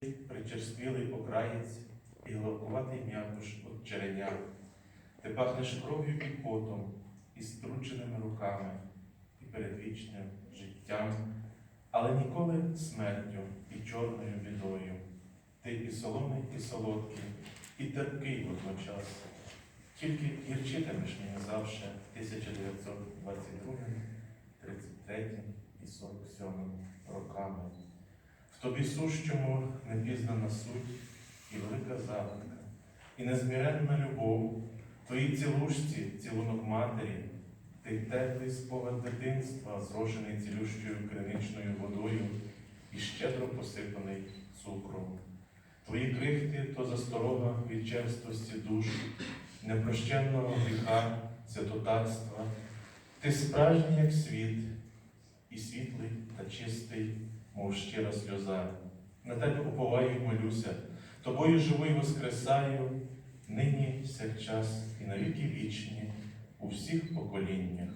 причерствілий окраєць і главкуватий м'якуш от череня. Ти пахнеш кров'ю і потом, і струченими руками, і передвічним життям, але ніколи смертю і чорною бідою. Ти і солоний, і солодкий, і терпкий водночас. Тільки гірчитимеш мені завше 1922, 33 і 47 роками. Тобі сущому непізнана суть і велика загадка, і незміренна любов, в твоїй цілушці цілунок матері, ти теплий спогад дитинства, зрошений цілющою криничною водою і щедро посипаний цукром. Твої крихти то засторога від черствості душ, непрощенного гріха, святотатства. Ти справжній, як світ, і світлий та чистий, мов щира сльоза. На тебе уповаю і молюся, тобою живу і воскресаю, нині, всякчас і навіки вічні, у всіх поколіннях.